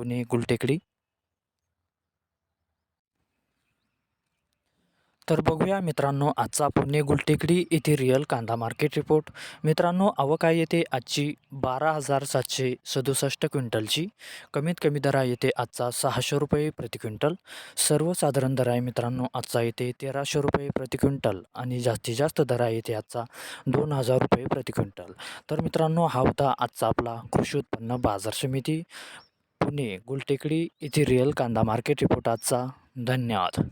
पुणे गुलटेकडी. तर बघूया मित्रांनो आजचा पुणे गुलटेकडी येथे रिअल कांदा मार्केट रिपोर्ट. मित्रांनो आवक आहे येते आजची बारा हजार सातशे सदुसष्ट क्विंटलची. कमीत कमी दरा येथे येते आजचा सहाशे रुपये प्रति क्विंटल. सर्वसाधारण दर आहे मित्रांनो आजचा येते तेराशे रुपये प्रति क्विंटल आणि जास्तीत जास्त दर आहे येते आजचा दोन हजार रुपये प्रति क्विंटल. तर मित्रांनो हा होता आजचा आपला कृषी उत्पन्न बाजार समिती. पुणे गुलटेकडी येथे रिअल कांदा मार्केट रिपोर्ट आजचा धन्यवाद.